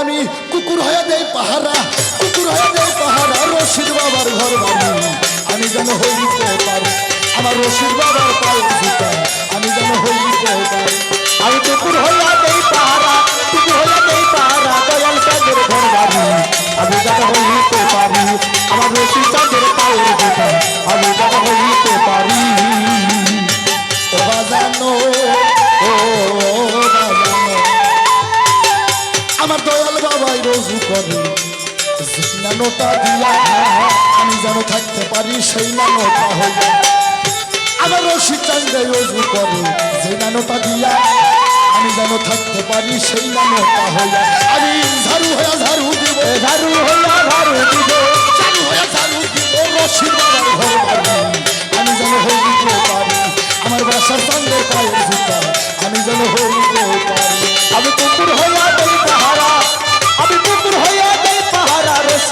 আমি কুকুর হয়ে দেই পাহারা, কুকুর হয়ে দেই পাহারা, রশিদ বাবার ঘর বাড়ি। আমি যেন হইতে পারি আমার রশিদ বাবার জুতা আমি যেন হইতে পারি আমি কুকুর হইয়া দেই পাহারা, কুকুর হইয়া দেই পাহারা, দয়াল চাঁদের ঘর বাড়ি। আমি যেন হইতে পারি আমার রশি চাঁদের পায়ের জুতা আমি যেন হইতে পারি ও বাজানো আমার দয়াল বাবাই রোজু করে। নানোটা দিয়া আমি যেন থাকতে পারি সেই নানোটা হইয়া আমার রশি চাঙ্গে রোজু করে। যে নানোটা দিয়া আমি যেন থাকতে পারি সেই নানোটা হইয়া আমি ঝাড়ু হইয়া ঝাড়ু দিব। ঝাড়ু হইয়া ঝাড়ু দিব। ঝাড়ু হইয়া ঝাড়ু দিব।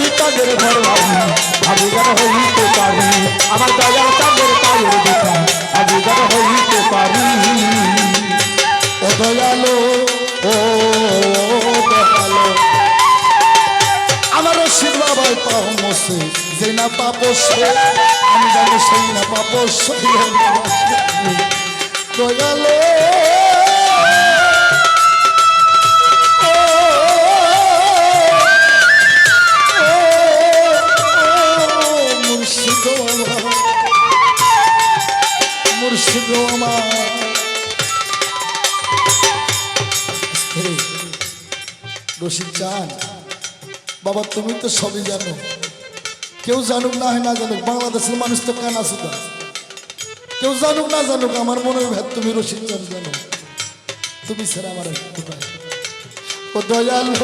পাহারা রশি চাঁদের ঘর বাড়ি আমি যেন হইতে পারি। আমার দয়াল চাঁদের পায়ের জুতা আমি যেন হইতে পারি। ও দয়ালো ও দয়ালো। আমার রশিদ বাবাই পাও মসে, যে না পাপ সে, আমি জানি সেই না পাপ সই দয়ালো রশিদ চান। বাবা, তুমি তো সবই জানো। কেউ জানুক না হয় না জানুক, বাংলাদেশের মানুষ তো কানা সুদা কেউ জানুক না জানুক, আমার মনের ভেদ তুমি রশিদ চান জানো। তুমি ছাড়া আমার ও দয়ালু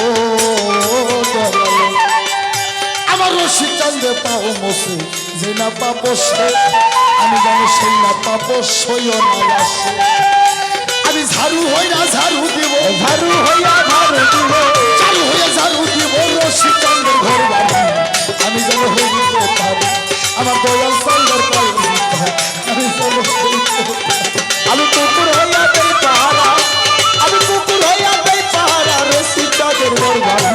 ও দয়ালু, আমার রশিদ চান্দে পাও মসে, যে না পাবো সে, আমি জানি সেই না পাবো সইও না আসে। আমি ঝাড়ু হই না, ঝাড়ু দিব ঝাড়ু হইয়া ঝাড়ু দিব। চালু হয়ে ঝাড়ু দিব রশি চন্দ্রের ঘর বাড়ি। আমি যেন পারি আমার দয়াল চন্দ্রের পায়ের আমি যেন। আমি কুকুর হইয়া দেই পাহারা। আমি কুকুর হইয়া দেই পাহারা রশি চাঁদের ঘর বাড়ি।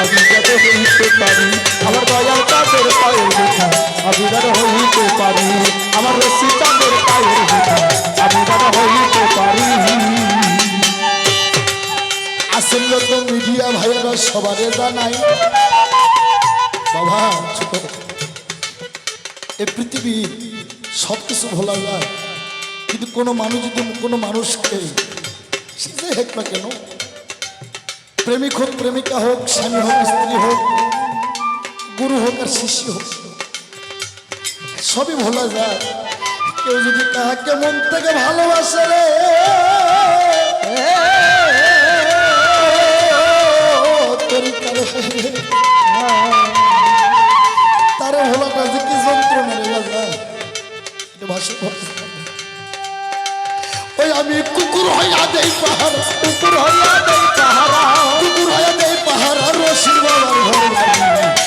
আমি যেন হইতে পারি আমার দয়াল চাঁদের পায়ের আমি যেন হইতে পারি আমার রশি আসলে মিডিয়া ভাইয়েরা সবারে জানাই বাবা, ছোট। এ পৃথিবী সব কিছু ভোলা যায়। কিন্তু কোনো মানুষ যদি কোনো মানুষকে সে যে হোক না কেন, প্রেমিক হোক, প্রেমিকা হোক, স্বামী হোক, স্ত্রী হোক, গুরু হোক আর শিষ্য হোক, সবই ভোলা যায়। কেউ যদি কাহাকে মন থেকে ভালোবাসে রে তরিকার তারে। ভোলাটা যে কি যন্ত্রণা। ওই আমি কুকুর হইয়া দেই পাহাড় কুকুর হইয়া দেই পাহারা। কুকুর হইয়া দেই পাহাড় আর রশির বাবার ঘর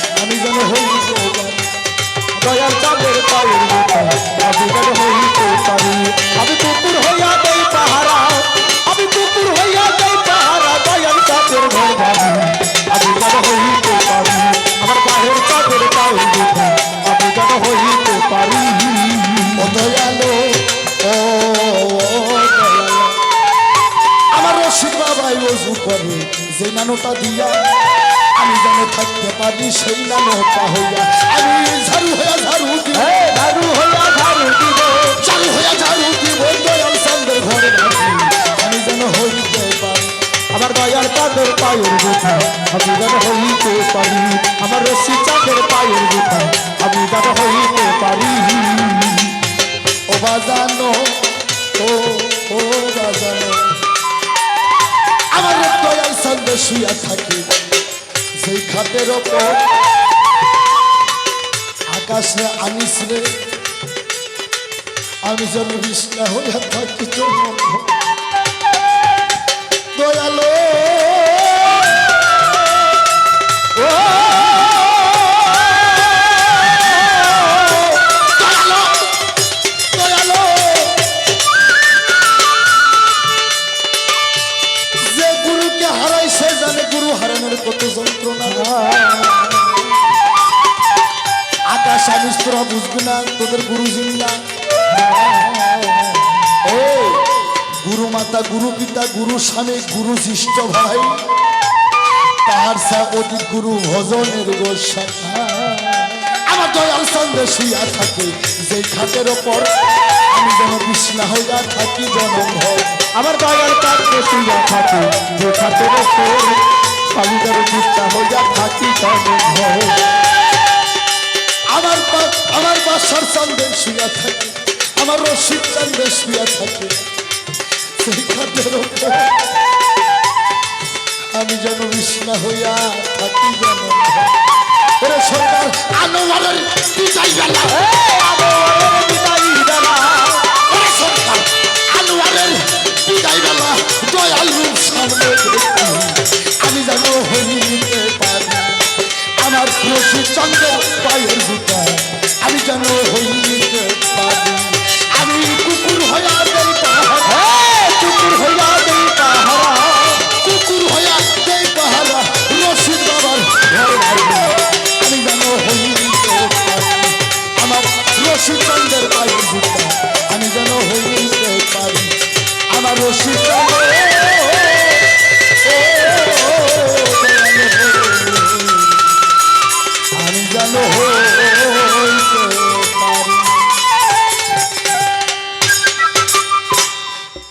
বাবাই ওজু করে যে নানোটা দিয়া আমি যেন থাকতে পারি সেই নানোটা হইয়া আমি ঝাড়ু হইয়া ঝাড়ু দিব। ঝাড়ু হইয়া ঝাড়ু দিব। চালু হইয়া ঝাড়ু দিব দয়াল চন্দ্রের ঘরে আমি যেন হইতে পারি আমার দয়াল চাঁদের পায়ের জুতা আমি যেন হইতে পারি আমার রশি চাঁদের পায়ের জুতা আমি যেন হইতে পারি। ও বাজানো ও ও বাজানো। আমার দয়াল সঙ্গে শুয়া থাকি। সেই খাটের ওপর আকাশে আনিস রে, আমি যেন বিষ্ণা হইয়া থাকি দয়ালো! ও! কত যন্ত্রণা আকাশ আমিস তোরা বুঝবি না, তোদের গুরু জিন্দা। ও গুরু মাতা, গুরু পিতা, গুরু স্বামী, গুরু শিষ্ট ভাই, তাহার সা গুরু ভজনের আমার দয়াল সন্দেহ শুইয়া থাকে, যে খাটের ওপর আমি যেন বিছনা হইয়া থাকি, জনম ভয় আমার দয়াল কাছে শুয়া থাকে, যে খাতের ওপর স্বামীদের চিন্তা হইয়া থাকি আমার আমার বাসার সন্দেহ শুইয়া থাকে, আমার রশিদ সন্দেহ শুইয়া থাকে। সেই খাটের আমি যেন বিছনা হইয়া থাকি জনম ভয় ওরে সরকার আনোয়ারের বিদায় বেলা চন্দ্র পায়ের জুতা আমি জানো হই